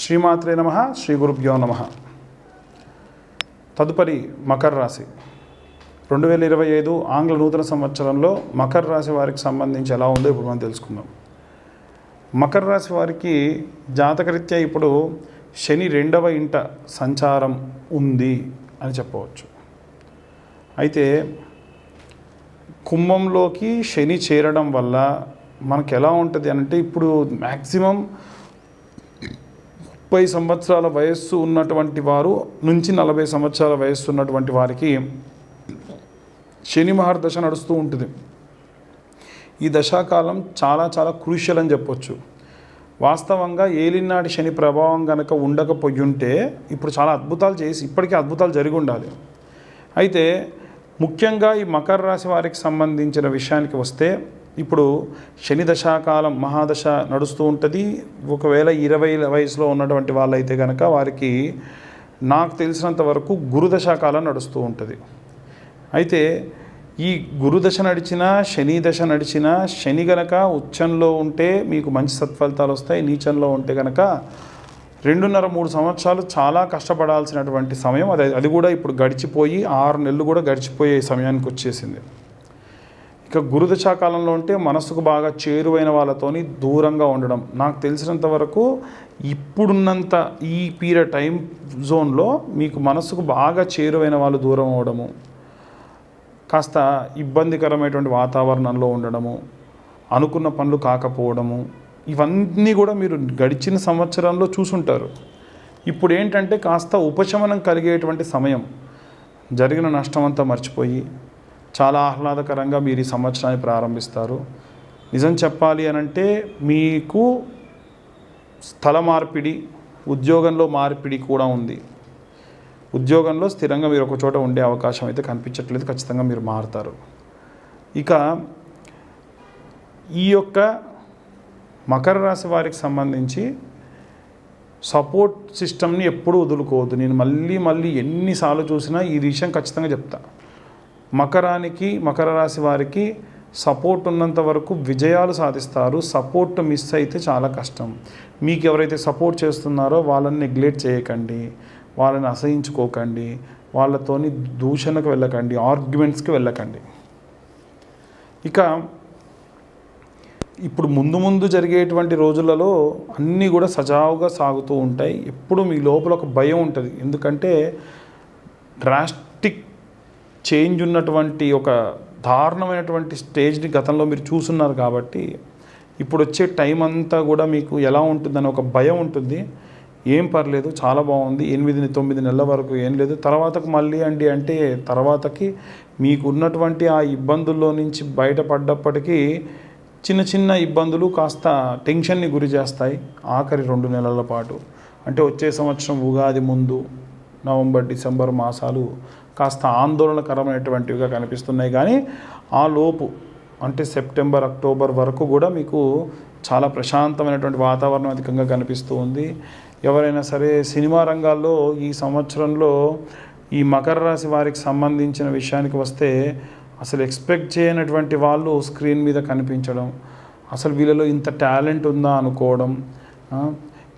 శ్రీమాత్రే నమ శ్రీ గురుభ్యో నమ. తదుపరి మకర రాశి. రెండు వేల ఇరవై ఐదు ఆంగ్ల నూతన సంవత్సరంలో మకర రాశి వారికి సంబంధించి ఎలా ఉందో ఇప్పుడు మనం తెలుసుకుందాం. మకర రాశి వారికి జాతకరీత్యా ఇప్పుడు శని రెండవ ఇంట సంచారం ఉంది అని చెప్పవచ్చు. అయితే కుంభంలోకి శని చేరడం వల్ల మనకు ఎలా ఉంటుంది అంటే ఇప్పుడు మ్యాక్సిమం ముప్పై సంవత్సరాల వయస్సు ఉన్నటువంటి వారు నుంచి నలభై సంవత్సరాల వయస్సు ఉన్నటువంటి వారికి శని మహర్దశ నడుస్తూ ఉంటుంది. ఈ దశాకాలం చాలా చాలా క్రూషియల్ అని చెప్పొచ్చు. వాస్తవంగా ఏలినాటి శని ప్రభావం కనుక ఉండకపోయుంటే ఇప్పుడు చాలా అద్భుతాలు చేసి ఇప్పటికీ అద్భుతాలు జరిగి ఉండాలి అయితే ముఖ్యంగా ఈ మకర రాశి వారికి సంబంధించిన విషయానికి వస్తే ఇప్పుడు శని దశాకాలం మహాదశ నడుస్తూ ఉంటుంది. ఒకవేళ ఇరవై వయసులో ఉన్నటువంటి వాళ్ళైతే కనుక వారికి నాకు తెలిసినంత వరకు గురుదశాకాలం నడుస్తూ ఉంటుంది. అయితే ఈ గురుదశ నడిచినా శని దశ నడిచినా శని గనక ఉచ్చంలో ఉంటే మీకు మంచి సత్ఫలితాలు వస్తాయి. నీచంలో ఉంటే కనుక రెండున్నర మూడు సంవత్సరాలు చాలా కష్టపడాల్సినటువంటి సమయం. అది అది కూడా ఇప్పుడు గడిచిపోయి ఆరు నెలలు కూడా గడిచిపోయే సమయానికి వచ్చేసింది. ఇక గురుదశాకాలంలో ఉంటే మనసుకు బాగా చేరువైన వాళ్ళతోని దూరంగా ఉండడం. నాకు తెలిసినంత వరకు ఇప్పుడున్నంత ఈ పీరియడ్ టైం జోన్లో మీకు మనసుకు బాగా చేరువైన వాళ్ళు దూరం అవ్వడము. కాస్త ఇబ్బందికరమైనటువంటి వాతావరణంలో ఉండడము. అనుకున్న పనులు కాకపోవడము. ఇవన్నీ కూడా మీరు గడిచిన సంవత్సరంలో చూసుంటారు. ఇప్పుడు ఏంటంటే కాస్త ఉపశమనం కలిగేటువంటి సమయం. జరిగిన నష్టం అంతా మర్చిపోయి చాలా ఆహ్లాదకరంగా మీరు ఈ సంవత్సరాన్ని ప్రారంభిస్తారు. నిజం చెప్పాలి అనంటే మీకు స్థల మార్పిడి ఉద్యోగంలో మార్పిడి కూడా ఉంది. ఉద్యోగంలో స్థిరంగా మీరు ఒక చోట ఉండే అవకాశం అయితే కనిపించట్లేదు ఖచ్చితంగా మీరు మారుతారు. ఇక ఈ యొక్క మకర రాశి వారికి సంబంధించి సపోర్ట్ సిస్టమ్ని ఎప్పుడూ వదులుకోవద్దు. నేను మళ్ళీ మళ్ళీ ఎన్నిసార్లు చూసినా ఈ విషయం ఖచ్చితంగా చెప్తాను మకరానికి మకర రాశి వారికి సపోర్ట్ ఉన్నంత వరకు విజయాలు సాధిస్తారు. సపోర్ట్ మిస్ అయితే చాలా కష్టం. మీకు ఎవరైతే సపోర్ట్ చేస్తున్నారో వాళ్ళని నెగ్లెక్ట్ చేయకండి. వాళ్ళని అసహించుకోకండి. వాళ్ళతోని దూషణకు వెళ్ళకండి. ఆర్గ్యుమెంట్స్కి వెళ్ళకండి. ఇక ఇప్పుడు ముందు ముందు జరిగేటువంటి రోజులలో అన్నీ కూడా సజావుగా సాగుతూ ఉంటాయి. ఎప్పుడు మీ లోపల ఒక భయం ఉంటుంది. ఎందుకంటే డ్రాస్టిక్ చేంజ్ ఉన్నటువంటి ఒక దారుణమైనటువంటి స్టేజ్ని గతంలో మీరు చూసున్నారు కాబట్టి ఇప్పుడు వచ్చే టైం అంతా కూడా మీకు ఎలా ఉంటుందని ఒక భయం ఉంటుంది. ఏం పర్లేదు చాలా బాగుంది. ఎనిమిది తొమ్మిది నెలల వరకు ఏం లేదు. తర్వాతకు మళ్ళీ అండి అంటే తర్వాతకి మీకు ఉన్నటువంటి ఆ ఇబ్బందుల్లో నుంచి బయటపడ్డప్పటికీ చిన్న చిన్న ఇబ్బందులు కాస్త టెన్షన్ని గురి చేస్తాయి ఆఖరి రెండు నెలల పాటు. అంటే వచ్చే సంవత్సరం ఉగాది ముందు నవంబర్ డిసెంబర్ మాసాలు కాస్త ఆందోళనకరమైనటువంటివిగా కనిపిస్తున్నాయి. కానీ ఆ లోపు అంటే సెప్టెంబర్ అక్టోబర్ వరకు కూడా మీకు చాలా ప్రశాంతమైనటువంటి వాతావరణం అధికంగా కనిపిస్తూ ఉంది. ఎవరైనా సరే సినిమా రంగాల్లో ఈ సంవత్సరంలో ఈ మకర రాశి వారికి సంబంధించిన విషయానికి వస్తే అసలు ఎక్స్పెక్ట్ చేయనటువంటి వాళ్ళు స్క్రీన్ మీద కనిపించడం అసలు వీళ్ళలో ఇంత టాలెంట్ ఉందా అనుకోవడం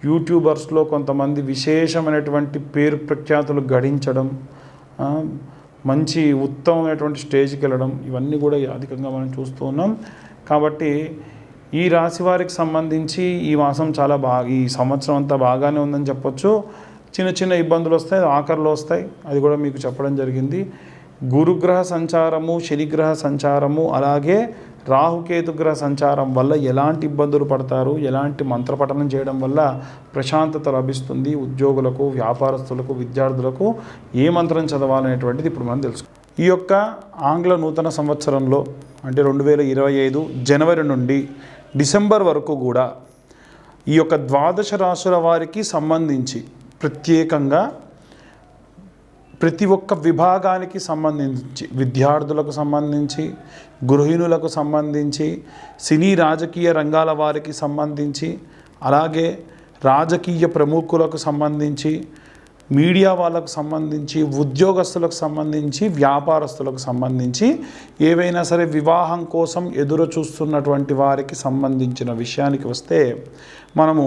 యూట్యూబర్స్లో కొంతమంది విశేషమైనటువంటి పేరు ప్రఖ్యాతులు గడించడం మంచి ఉత్తమమైనటువంటి స్టేజ్కి వెళ్ళడం ఇవన్నీ కూడా అధికంగా మనం చూస్తూ ఉన్నాం. కాబట్టి ఈ రాశి వారికి సంబంధించి ఈ మాసం చాలా బాగా ఈ సంవత్సరం అంతా బాగానే ఉందని చెప్పొచ్చు. చిన్న చిన్న ఇబ్బందులు వస్తాయి ఆఖరిలో వస్తాయి. అది కూడా మీకు చెప్పడం జరిగింది. గురుగ్రహ సంచారము శనిగ్రహ సంచారము అలాగే రాహుకేతుగ్రహ సంచారం వల్ల ఎలాంటి ఇబ్బందులు పడతారు? ఎలాంటి మంత్రపఠనం చేయడం వల్ల ప్రశాంతత లభిస్తుంది? ఉద్యోగులకు వ్యాపారస్తులకు విద్యార్థులకు ఏ మంత్రం చదవాలనేటువంటిది ఇప్పుడు మనం తెలుసు ఈ యొక్క ఆంగ్ల నూతన సంవత్సరంలో అంటే రెండు వేల ఇరవై ఐదు జనవరి నుండి డిసెంబర్ వరకు కూడా ఈ యొక్క ద్వాదశ రాశుల వారికి సంబంధించి ప్రత్యేకంగా ప్రతి ఒక్క విభాగానికి సంబంధించి విద్యార్థులకు సంబంధించి గృహిణులకు సంబంధించి సినీ రాజకీయ రంగాల వారికి సంబంధించి అలాగే రాజకీయ ప్రముఖులకు సంబంధించి మీడియా వాళ్ళకు సంబంధించి ఉద్యోగస్తులకు సంబంధించి వ్యాపారస్తులకు సంబంధించి ఏవైనా సరే వివాహం కోసం ఎదురు చూస్తున్నటువంటి వారికి సంబంధించిన విషయానికి వస్తే మనము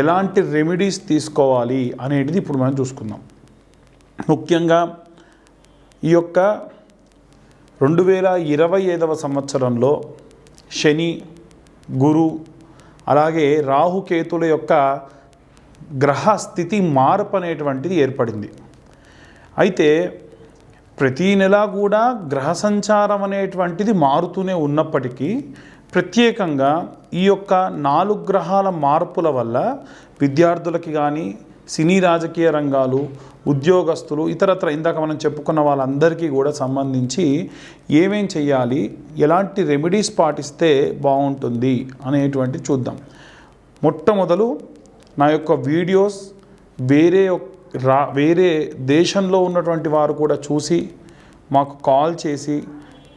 ఎలాంటి రెమెడీస్ తీసుకోవాలి అనేటిది ఇప్పుడు మనం చూసుకుందాం. ముఖ్యంగా ఈ యొక్క రెండు వేల ఇరవై ఐదవ సంవత్సరంలో శని గురు అలాగే రాహుకేతుల యొక్క గ్రహ స్థితి మార్పు అనేటువంటిది ఏర్పడింది. అయితే ప్రతీ నెల కూడా గ్రహ సంచారం అనేటువంటిది మారుతూనే ఉన్నప్పటికీ ప్రత్యేకంగా ఈ యొక్క నాలుగు గ్రహాల మార్పుల వల్ల విద్యార్థులకి కానీ సినీ రాజకీయ రంగాలు ఉద్యోగస్తులు ఇతరత్ర ఇందాక మనం చెప్పుకున్న వాళ్ళందరికీ కూడా సంబంధించి ఏమేం చేయాలి ఎలాంటి రెమెడీస్ పాటిస్తే బాగుంటుంది అనేటువంటి చూద్దాం. మొట్టమొదలు నా యొక్క వీడియోస్ వేరే రా వేరే దేశంలో ఉన్నటువంటి వారు కూడా చూసి మాకు కాల్ చేసి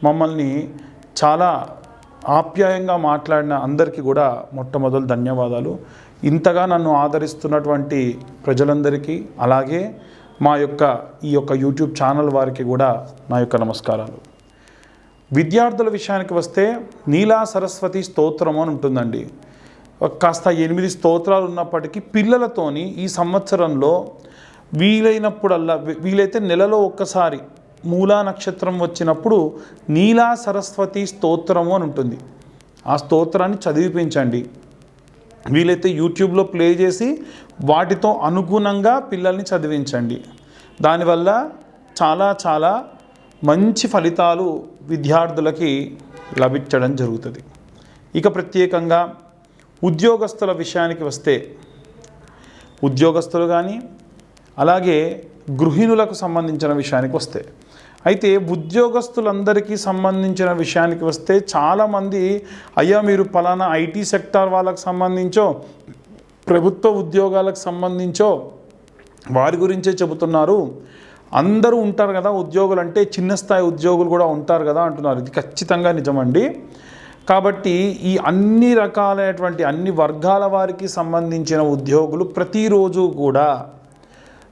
మమ్మల్ని చాలా ఆప్యాయంగా మాట్లాడిన అందరికీ కూడా మొట్టమొదలు ధన్యవాదాలు. ఇంతగా నన్ను ఆదరిస్తున్నటువంటి ప్రజలందరికీ అలాగే మా యొక్క ఈ యొక్క యూట్యూబ్ ఛానల్ వారికి కూడా నా యొక్క నమస్కారాలు. విద్యార్థుల విషయానికి వస్తే నీలా సరస్వతి స్తోత్రం అని ఉంటుందండి. కాస్త ఎనిమిది స్తోత్రాలు ఉన్నప్పటికీ పిల్లలతోని ఈ సంవత్సరంలో వీలైనప్పుడల్లా వీ- వీలైతే నెలలో ఒక్కసారి మూలా నక్షత్రం వచ్చినప్పుడు నీలా సరస్వతి స్తోత్రము అని ఉంటుంది. ఆ స్తోత్రాన్ని చదివిపించండి. వీలైతే యూట్యూబ్లో ప్లే చేసి వాటితో అనుగుణంగా పిల్లల్ని చదివించండి. దానివల్ల చాలా చాలా మంచి ఫలితాలు విద్యార్థులకి లభించడం జరుగుతుంది. ఇక ప్రత్యేకంగా ఉద్యోగస్తుల విషయానికి వస్తే ఉద్యోగస్తులు కానీ అలాగే గృహిణులకు సంబంధించిన విషయానికి వస్తే అయితే ఉద్యోగస్తులందరికీ సంబంధించిన విషయానికి వస్తే చాలామంది అయ్యా మీరు పలానా ఐటీ సెక్టార్ వాళ్ళకు సంబంధించో ప్రభుత్వ ఉద్యోగాలకు సంబంధించో వారి గురించే చెబుతున్నారు. అందరూ ఉంటారు కదా ఉద్యోగులు అంటే చిన్న స్థాయి ఉద్యోగులు కూడా ఉంటారు కదా అంటున్నారు. ఇది ఖచ్చితంగా నిజమండి. కాబట్టి ఈ అన్ని రకాలైనటువంటి అన్ని వర్గాల వారికి సంబంధించిన ఉద్యోగులు ప్రతిరోజు కూడా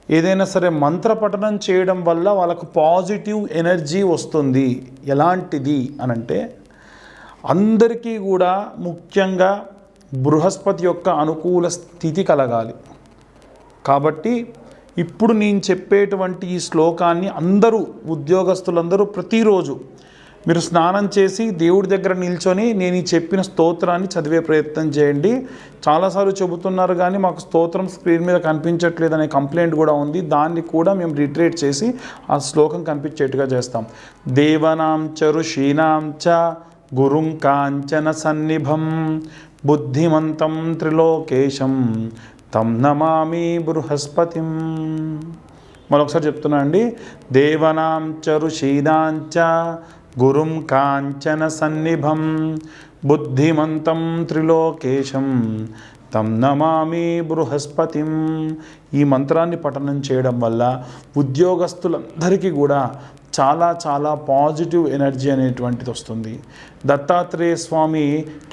ఏదైనా సరే మంత్రపఠనం చేయడం వల్ల వాళ్ళకు పాజిటివ్ ఎనర్జీ వస్తుంది. ఎలాంటిది అనంటే అందరికీ కూడా ముఖ్యంగా బృహస్పతి యొక్క అనుకూల స్థితి కలగాలి. కాబట్టి ఇప్పుడు నేను చెప్పేటువంటి ఈ శ్లోకాన్ని అందరూ ఉద్యోగస్తులందరూ ప్రతిరోజు మీరు స్నానం చేసి దేవుడి దగ్గర నిల్చొని నేను ఈ చెప్పిన స్తోత్రాన్ని చదివే ప్రయత్నం చేయండి. చాలాసార్లు చెబుతున్నారు కానీ మాకు స్తోత్రం స్క్రీన్ మీద కనిపించట్లేదు అనే కంప్లైంట్ కూడా ఉంది. దాన్ని కూడా మేము రిట్రేట్ చేసి ఆ శ్లోకం కనిపించేట్టుగా చేస్తాం. దేవనాం చ ఋషీనాం చ గురుం కాంచన సన్నిభం బుద్ధిమంతం త్రిలోకేశం తం నమామి బృహస్పతిం. మరొకసారి చెప్తున్నా అండి. దేవనాం చ ఋషీనాంచ గురుం కాంచన సన్నిభం బుద్ధిమంతం త్రిలోకేశం తం నమామి బృహస్పతిం. ఈ మంత్రాన్ని పఠనం చేయడం వల్ల ఉద్యోగస్తులందరికీ కూడా చాలా చాలా పాజిటివ్ ఎనర్జీ అనేటువంటిది వస్తుంది. దత్తాత్రేయ స్వామి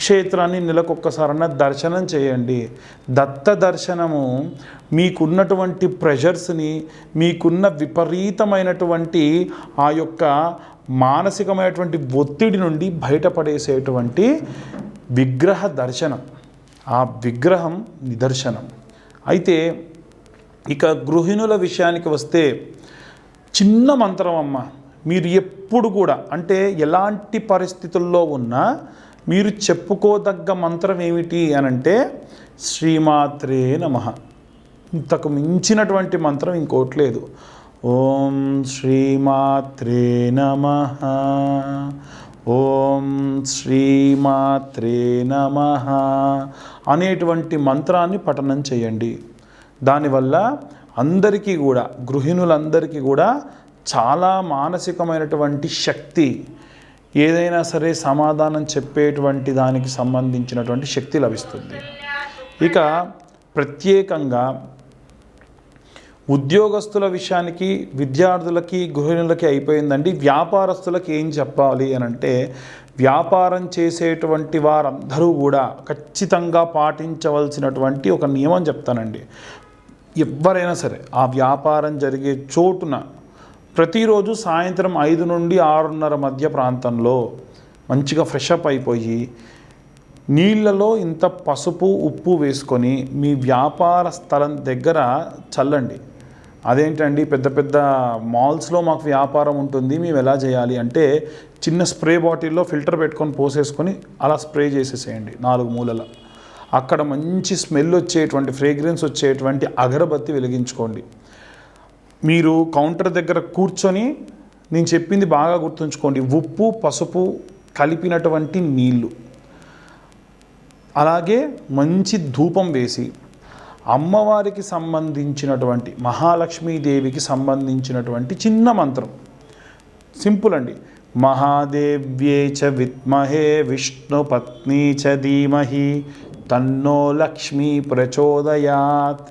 క్షేత్రాన్ని నెలకొక్కసారన్నా దర్శనం చేయండి. దత్త దర్శనము మీకున్నటువంటి ప్రెషర్స్ని మీకున్న విపరీతమైనటువంటి ఆ యొక్క మానసికమైనటువంటి ఒత్తిడి నుండి బయటపడేసేటువంటి విగ్రహ దర్శనం. ఆ విగ్రహం నిదర్శనం. అయితే ఇక గృహిణుల విషయానికి వస్తే చిన్న మంత్రం అమ్మ మీరు ఎప్పుడు కూడా అంటే ఎలాంటి పరిస్థితుల్లో ఉన్నా మీరు చెప్పుకోదగ్గ మంత్రం ఏమిటి అని అంటే శ్రీమాత్రే నమ. ఇంతకు మించినటువంటి మంత్రం ఇంకోటి లేదు. ఓం శ్రీమాత్రే నమ. ఓం శ్రీమాత్రే నమ. అనేటువంటి మంత్రాన్ని పఠనం చేయండి. దానివల్ల అందరికీ కూడా గృహిణులందరికీ కూడా చాలా మానసికమైనటువంటి శక్తి ఏదైనా సరే సమాధానం చెప్పేటువంటి దానికి సంబంధించినటువంటి శక్తి లభిస్తుంది. ఇక ప్రత్యేకంగా ఉద్యోగస్తుల విషయానికి విద్యార్థులకి గృహిణులకి అయిపోయిందండి. వ్యాపారస్తులకి ఏం చెప్పాలి అని అంటే వ్యాపారం చేసేటువంటి వారందరూ కూడా ఖచ్చితంగా పాటించవలసినటువంటి ఒక నియమం చెప్తానండి. ఎవరైనా సరే ఆ వ్యాపారం జరిగే చోటున ప్రతిరోజు సాయంత్రం ఐదు నుండి ఆరున్నర మధ్య ప్రాంతంలో మంచిగా ఫ్రెష్ అప్ అయిపోయి నీళ్ళలో ఇంత పసుపు ఉప్పు వేసుకొని మీ వ్యాపార స్థలం దగ్గర చల్లండి. అదేంటండి? పెద్ద పెద్ద మాల్స్లో మాకు వ్యాపారం ఉంటుంది. మేము ఎలా చేయాలి అంటే చిన్న స్ప్రే బాటిల్లో ఫిల్టర్ పెట్టుకొని పోసేసుకొని అలా స్ప్రే చేసేసేయండి నాలుగు మూలల. అక్కడ మంచి స్మెల్ వచ్చేటువంటి ఫ్రేగ్రెన్స్ వచ్చేటువంటి అగరబత్తి వెలిగించుకోండి. మీరు కౌంటర్ దగ్గర కూర్చొని నేను చెప్పింది బాగా గుర్తుంచుకోండి. ఉప్పు పసుపు కలిపినటువంటి నీళ్ళు అలాగే మంచి ధూపం వేసి అమ్మవారికి సంబంధించినటువంటి మహాలక్ష్మీదేవికి సంబంధించినటువంటి చిన్న మంత్రం. సింపుల్ అండి. మహాదేవ్యే చ విద్మహే విష్ణు పత్ని చ ధీమహి తన్నో లక్ష్మీ ప్రచోదయాత్.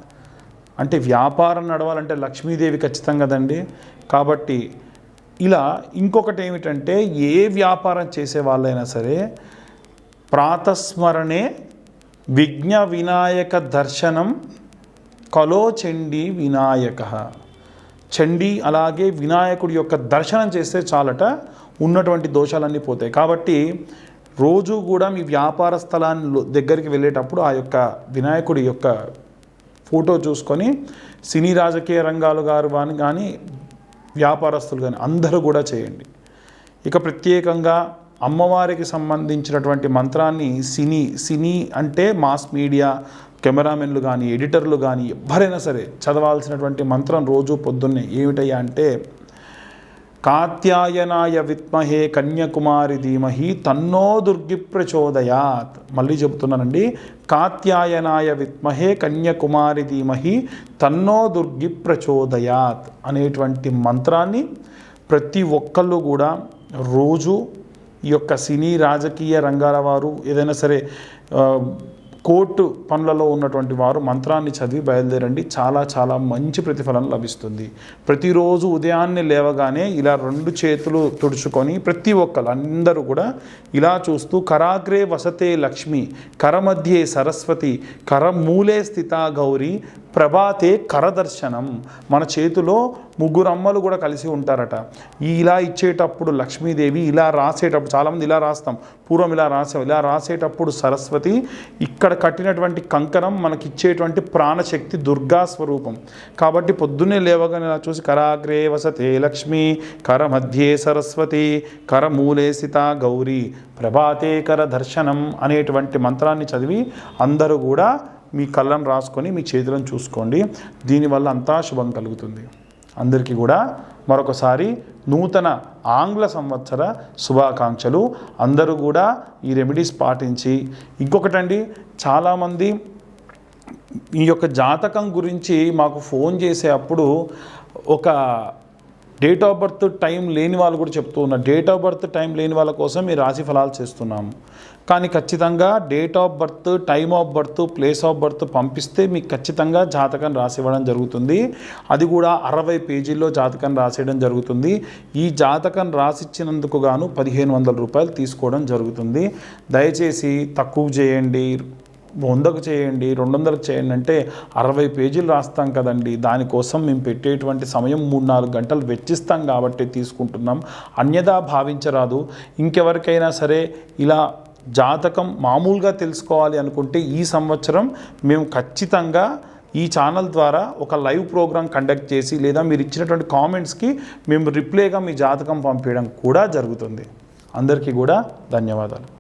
అంటే వ్యాపారం నడవాలంటే లక్ష్మీదేవి ఖచ్చితంగా కదండి. కాబట్టి ఇలా ఇంకొకటి ఏమిటంటే ఏ వ్యాపారం చేసే వాళ్ళైనా సరే ప్రాతస్మరణే విఘ్న వినాయక దర్శనం కలో చండీ వినాయక. చండీ అలాగే వినాయకుడి యొక్క దర్శనం చేస్తే చాలట ఉన్నటువంటి దోషాలన్నీ పోతాయి. కాబట్టి రోజు కూడా మీ వ్యాపార స్థలాన్ని దగ్గరికి వెళ్ళేటప్పుడు ఆ యొక్క వినాయకుడి యొక్క ఫోటో చూసుకొని సినీ రాజకీయ రంగాలు గారు కానీ కానీ వ్యాపారస్తులు కానీ అందరూ కూడా చేయండి. ఇక ప్రత్యేకంగా అమ్మవారికి సంబంధించినటువంటి మంత్రాన్ని సినీ సినీ అంటే మాస్ మీడియా కెమెరామెన్లు కానీ ఎడిటర్లు కానీ ఎవరైనా సరే చదవాల్సినటువంటి మంత్రం రోజు పొద్దున్నే ఏమిటయ్యా అంటే కాత్యాయనాయ విత్మహే కన్యాకుమారి ధీమహి తన్నో దుర్గి ప్రచోదయాత్ మళ్ళీ చెబుతున్నానండి. కాత్యాయనాయ విత్మహే కన్యాకుమారి ధీమహి తన్నో దుర్గి ప్రచోదయాత్ అనేటువంటి మంత్రాన్ని ప్రతి ఒక్కళ్ళు కూడా రోజు ఈ యొక్క సినీ రాజకీయ రంగాల వారు ఏదైనా సరే కోర్టు పనులలో ఉన్నటువంటి వారు మంత్రాన్ని చదివి బయలుదేరండి. చాలా చాలా మంచి ప్రతిఫలం లభిస్తుంది. ప్రతిరోజు ఉదయాన్నే లేవగానే ఇలా రెండు చేతులు తుడుచుకొని ప్రతి ఒక్కరు అందరూ కూడా ఇలా చూస్తూ కరాగ్రే వసతే లక్ష్మి కరమధ్యే సరస్వతి కరమూలే స్థిత గౌరీ ప్రభాతే కరదర్శనం. మన చేతిలో ముగ్గురు అమ్మలు కూడా కలిసి ఉంటారట. ఇలా ఇచ్చేటప్పుడు లక్ష్మీదేవి ఇలా రాసేటప్పుడు చాలామంది ఇలా రాస్తాం. పూర్వం ఇలా రాసాం ఇలా రాసేటప్పుడు సరస్వతి ఇక్కడ కట్టినటువంటి కంకణం మనకి ఇచ్చేటువంటి ప్రాణశక్తి దుర్గా స్వరూపం. కాబట్టి పొద్దున్నే లేవగానే ఇలా చూసి కరాగ్రే వసతే లక్ష్మి కర మధ్యే సరస్వతి కర మూలే సిత గౌరీ ప్రభాతే కర దర్శనం అనేటువంటి మంత్రాన్ని చదివి అందరూ కూడా మీ కళ్ళను రాసుకొని మీ చేతులను చూసుకోండి. దీనివల్ల అంతా శుభం కలుగుతుంది. అందరికీ కూడా మరొకసారి నూతన ఆంగ్ల సంవత్సర శుభాకాంక్షలు. అందరూ కూడా ఈ రెమెడీస్ పాటించి ఇంకొకటండి చాలామంది ఈ యొక్క జాతకం గురించి మాకు ఫోన్ చేసే అప్పుడు ఒక డేట్ ఆఫ్ బర్త్ టైం లేని వాళ్ళు కూడా చెప్తూ ఉన్నారు. డేట్ ఆఫ్ బర్త్ టైం లేని వాళ్ళ కోసం ఈ రాశి ఫలాలు చేస్తున్నాము. కానీ ఖచ్చితంగా date of birth time of birth place of birth పంపిస్తే మీకు ఖచ్చితంగా జాతకం రాసి ఇవ్వడం జరుగుతుంది. అది కూడా అరవై పేజీల్లో జాతకం రాసేయడం జరుగుతుంది. ఈ జాతకం రాసిచ్చినందుకు గాను పదిహేను వందల రూపాయలు తీసుకోవడం జరుగుతుంది. దయచేసి తక్కువ చేయండి వందకు చేయండి రెండు వందలకు చేయండి అంటే అరవై పేజీలు రాస్తాం కదండి. దానికోసం మేము పెట్టేటువంటి సమయం మూడు నాలుగు గంటలు వెచ్చిస్తాం కాబట్టి తీసుకుంటున్నాం. అన్యదా భావించరాదు. ఇంకెవరికైనా సరే ఇలా జాతకం మామూలుగా తెలుసుకోవాలి అనుకుంటే ఈ సంవత్సరం మేము ఖచ్చితంగా ఈ ఛానల్ ద్వారా ఒక లైవ్ ప్రోగ్రామ్ కండక్ట్ చేసి లేదా మీరు ఇచ్చినటువంటి కామెంట్స్కి మేము రిప్లైగా మీ జాతకం పంపించడం కూడా జరుగుతుంది. అందరికీ కూడా ధన్యవాదాలు.